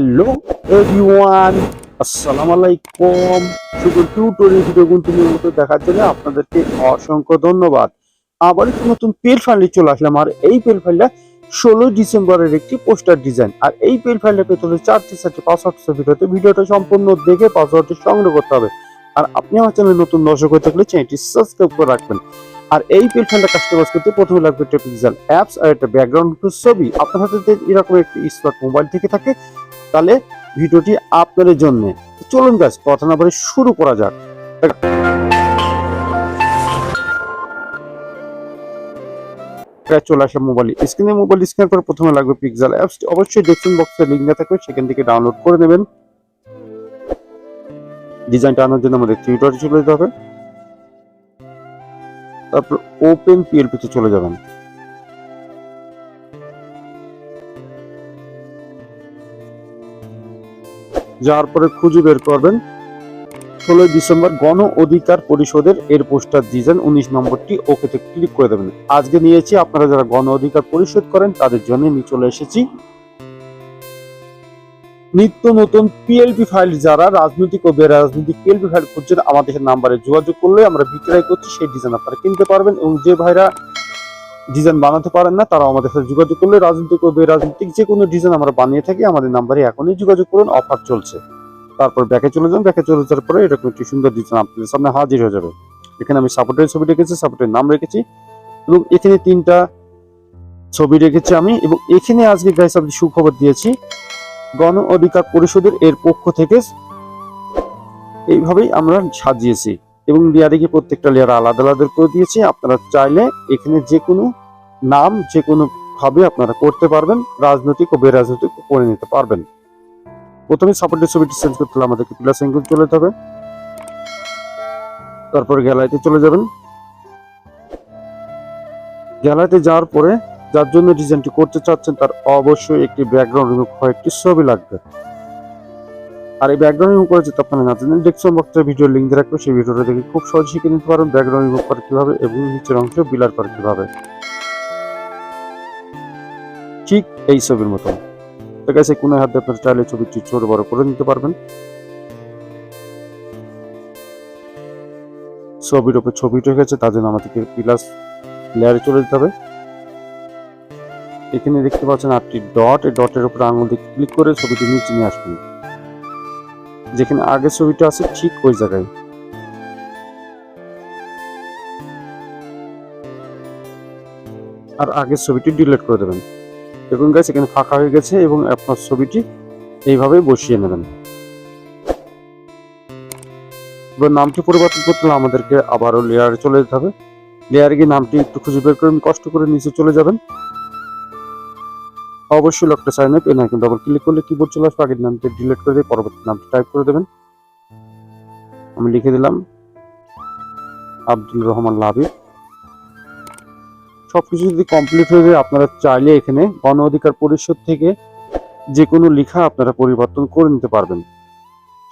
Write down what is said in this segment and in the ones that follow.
Hello everyone আসসালামু আলাইকুম শুধু টিউটোরিয়াল ভিডিও কিন্তু নিয়মিত দেখার জন্য আপনাদেরকে অসংখ্য ধন্যবাদ। আবার একটি নতুন পেল ফাইলে চলে আসলাম। আর এই পেল ফাইলটা ষোলো ডিসেম্বরের একটি পোস্টার ডিজাইন আর এই পেল ফাইলটা পেতে হলে চারটি চারটি পাসওয়ার্ড ভিডিওতে ভিডিওটা সম্পূর্ণ দেখে পাসওয়ার্ডটি সংগ্রহ করতে হবে। আর আপনি আমার চ্যানেলে নতুন দর্শক হয়ে থাকলে চ্যানেলটি সাবস্ক্রাইব করে রাখবেন। আর এই পেল ফাইলটা কাস্টমাইজ করতে প্রথমে লাগবে টেপিক্যাল অ্যাপস আর একটা ব্যাকগ্রাউন্ড ছবি। আপনার হাতে এরকম একটি স্মার্ট মোবাইল থেকে থাকে তাহলে ভিডিওটি আপনাদের জন্য। চলুন গাছ কথা না বলে শুরু করা যাক। চলে আসে মোবাইল স্ক্রিনে মোবাইল স্ক্যান করে প্রথমে লাগবে পিক্সেল অ্যাপস অবশ্যই ডেসক্রিপশন বক্সে লিঙ্ক দেওয়া থাকবে, সেখান থেকে ডাউনলোড করে নেবেন। ডিজাইনটা আনার জন্য আমাদের থিয়েটারে চলে যেতে হবে। তারপর ওপেন পিএলপি তে চলে যাবেন। যাওয়ার পরে খুঁজে বের করবেন। ষোলোই ডিসেম্বর গণ অধিকার পরিষদের এর পোস্টার ডিজাইন উনিশ নম্বরটি ওকেতে ক্লিক করে দেবেন। আজকে নিয়েছি, আপনারা যারা গণ অধিকার পরিশোধ করেন, তাদের জন্য আমি চলে এসেছি। নিত্য নতুন পিএলপি ফাইল যারা রাজনৈতিক ও বেরাজনৈতিক পিএলপি ফাইল খুঁজছেন, আমাদের নাম্বারে যোগাযোগ করলে আমরা বিক্রয় করছি, সেই ডিজাইন আপনারা কিনতে পারবেন এবং যে ভাইরা ডিজাইন বানাতে পারেন না তারা আমাদের সাথে যোগাযোগ করলে রাজনৈতিক ও বেরাজনৈতিক যে কোনো ডিজাইন আমরা বানিয়ে থাকি, আমাদের নাম্বারে এখনই যোগাযোগ করুন, অফার চলছে। তারপর ব্যাকে চলে যান, ব্যাকে চলে যাওয়ার পরে এরকম একটি সুন্দর ডিজাইন আপনাদের সামনে হাজির হয়ে যাবে। এখানে আমি সাপোর্টের ছবি রেখেছি সাপোর্টের নাম রেখেছি এবং এখানে তিনটা ছবি রেখেছি আমি এবং এখানে আজকে গাইস আমি সুখবর দিয়েছি, গণ অধিকার পরিষদের এর পক্ষ থেকে এইভাবেই আমরা সাজিয়েছি। এবং লেয়ারে প্রত্যেকটা লেয়ার আলাদা আলাদা করে দিয়েছি। আপনারা চাইলে এখানে যে কোনো নাম, যে কোনো ভাবে আপনারা করতে পারবেন, রাজনৈতিক ও বেরাজনৈতিক করে নিতে পারবেন। প্রথমে সাপোর্টের ছবিটি চেঞ্জ করতে হলে আমাদেরকে প্লাস অ্যাঙ্গেল চলে যেতে হবে। তারপর গ্যালারিতে চলে যাবেন। গ্যালারিতে যাওয়ার পরে যার জন্য ডিজাইনটি করতে চাচ্ছেন, তার অবশ্যই একটি ব্যাকগ্রাউন্ড রিমুভ কয়েকটি ছবি লাগবে। আর এই ব্যাকগ্রাউন্ড রিমুভ করে যেতে আপনারা না জানেন ডেস্কটপ বক্সে ভিডিও লিঙ্ক রাখব, সেই ভিডিওটা দেখে খুব সহজে শিখে নিতে পারেন ব্যাকগ্রাউন্ড রিমুভ করে কীভাবে এবং নিচের অংশ বিলার করে কীভাবে। ঠিক এই ছবির মতন। ঠিক আছে কোনো হাতে আপনার চাইলে ছবিটি ছোট বড় করে নিতে পারবেন। ছবির উপর ছবি উঠে গেছে, তার জন্য আমাদেরকে প্লাস লেয়ারে চলে যেতে হবে। এখানে দেখতে পাচ্ছেন আটটি ডট এই ডটের উপর আঙুল দিয়ে ক্লিক করে ছবিটি নিচে নিয়ে আসবেন। যেখানে আগের ছবিটা আছে ঠিক ওই জায়গায়। আর আগের ছবিটি ডিলিট করে দেবেন। দেখুন গাছ এখানে ফাঁকা হয়ে গেছে এবং আপনার ছবিটি এইভাবে বসিয়ে নেবেন। এবার নামটি পরিবর্তন করতে হলে আমাদেরকে আবারও লেয়ারে চলে যেতে হবে। লেয়ারে গিয়ে নামটি একটু খুঁজে বের করবেন কষ্ট করে নিচে চলে যাবেন। অবশ্যই লকটা সাইন আপ এনে কিন্তু আবার ক্লিক করলে কিবোর্ড চলে আসবে, আগের নামটি ডিলিট করে দিয়ে পরবর্তী নামটি টাইপ করে দেবেন। আমি লিখে দিলাম, আব্দুল রহমান লাবিব সবকিছু যদি কমপ্লিট হয়ে যায়, আপনারা চাইলে এখানে গণ অধিকার পরিষদ থেকে যে কোনো লেখা আপনারা পরিবর্তন করে নিতে পারবেন।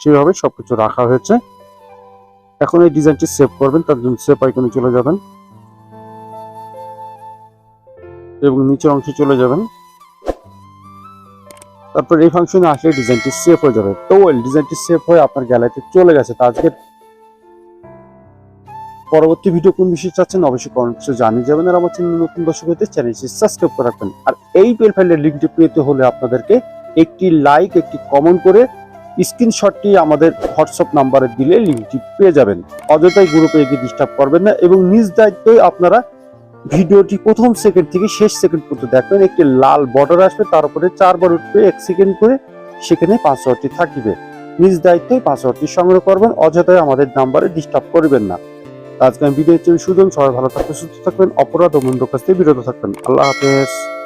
সেভাবে সবকিছু রাখা হয়েছে। এখন এই ডিজাইনটি সেভ করবেন, তার জন্য সেভ আইকনে চলে যাবেন। এবং নিচের অংশে চলে যাবেন। তারপর এই ফাংশনে আসলে ডিজাইনটি সেভ হয়ে যাবে। তো ওয়েল ডিজাইনটি সেভ হয়ে আপনার গ্যালারিতে চলে গেছে। তা আজকে পরবর্তী ভিডিও কোন বিষয়ে চাচ্ছেন অবশ্যই কমেন্ট বক্সে জানিয়ে যাবেন। আর আমার চ্যানেল নতুন দর্শক হতে চ্যানেলটি সাবস্ক্রাইব করে রাখবেন। আর এই পেল ফাইলের লিঙ্কটি পেতে হলে আপনাদেরকে একটি লাইক একটি কমেন্ট করে স্ক্রিনশটটি আমাদের হোয়াটসঅ্যাপ নাম্বারে দিলে লিঙ্কটি পেয়ে যাবেন। অযথাই গ্রুপে এগিয়ে ডিস্টার্ব করবেন না এবং নিজ দায়িত্বে আপনারা ভিডিওটি প্রথম সেকেন্ড থেকে শেষ সেকেন্ড পর্যন্ত দেখবেন। একটি লাল বর্ডার আসবে, তার উপরে চারবার উঠবে, এক সেকেন্ড করে সেখানে পাসওয়ার্ডটি থাকিবে। নিজ দায়িত্বে পাসওয়ার্ডটি সংগ্রহ করবেন, অযথায় আমাদের নাম্বারে ডিস্টার্ব করবেন না। আজকে ভিডিও সুজন, সবাই ভালো থাকবেন, সুস্থ থাকবেন, অপরাধ ও মন্দ কাছ থেকে বিরত থাকবেন। আল্লাহ হাফেজ।